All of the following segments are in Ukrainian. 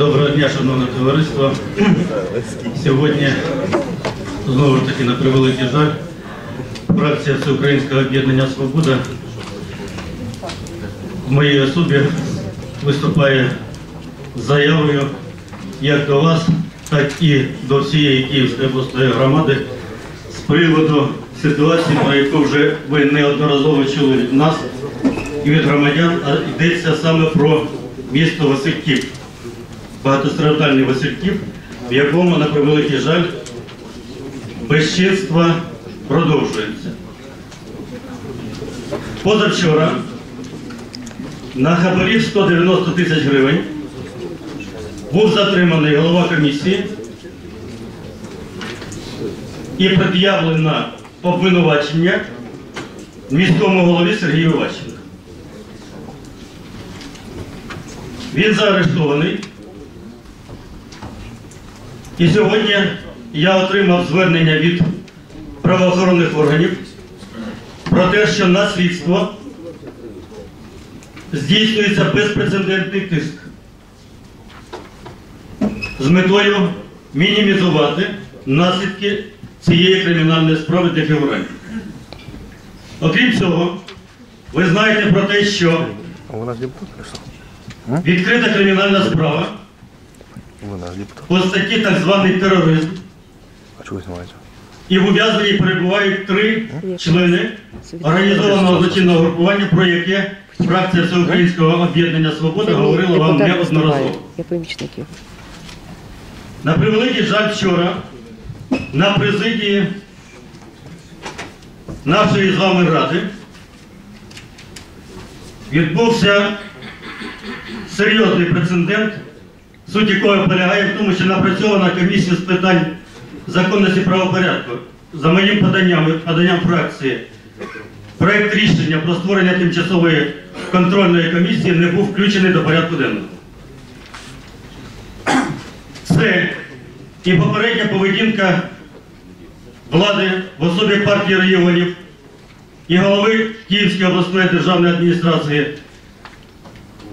Доброго дня, шановне товариство. Сьогодні, знову ж таки, на превеликий жаль, фракція Всеукраїнського об'єднання Свобода в моїй особі виступає заявою як до вас, так і до всієї Київської обласної громади з приводу ситуації, про яку вже ви неодноразово чули від нас і від громадян, а йдеться саме про місто Васильків багатостраждальний Васильків, в якому, на превеликий жаль, безчинство продовжується. Позавчора на хабарів 190 тисяч гривень був затриманий голова комісії і пред'явлено обвинувачення міському голові Сергію Ващенку. Він заарештований. І сьогодні я отримав звернення від правоохоронних органів про те, що на слідство здійснюється безпрецедентний тиск з метою мінімізувати наслідки цієї кримінальної справи для фігурантів. Окрім цього, ви знаєте про те, що відкрита кримінальна справа Нас депутат. по статті так званий тероризм. А вы снимаете? І в ув'язненні перебувають три члени організованого злочинного групування, про яке фракція Всеукраїнського об'єднання Свобода говорила вам неодноразово. На превеликий жаль вчора на президії нашої з вами ради відбувся серйозний прецедент, суть якого полягає в тому, що напрацьована комісія з питань законності правопорядку за моїм поданням, поданням фракції проект рішення про створення тимчасової контрольної комісії не був включений до порядку денного. Це і попередня поведінка влади в особі партії регіонів і голови Київської обласної державної адміністрації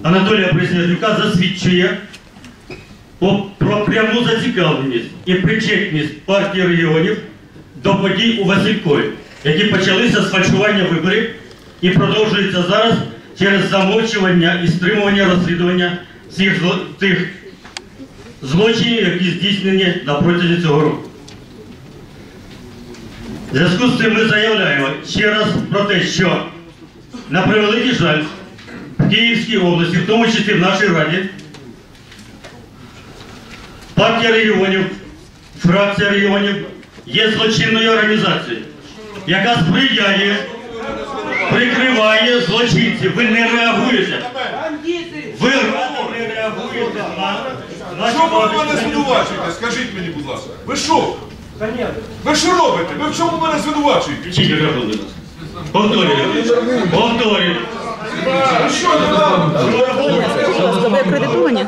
Анатолія Присяжнюка засвідчує про пряму зацікавленість і причетність партії регіонів до подій у Василькові, які почалися з фальшування виборів і продовжуються зараз через замовчування і стримування розслідування всіх зло- тих злочинів, які здійснені на протязі цього року. В зв'язку з цим ми заявляємо ще раз про те, що на превеликий жаль в Київській області, в тому числі в нашій раді, партія регіонів, фракція регіонів є злочинною організацією, яка сприяє, прикриває злочинців. Ви не реагуєте. Ви не реагуєте на Що ви мене звинувачуєте? Скажіть мені, будь ласка. Ви що? Ви що робите? Ви в чому мене звинувачуєте? Мікрофон, будь ласка. Повторюю. Повторюю. Ви що не робите? Ви акредитовані?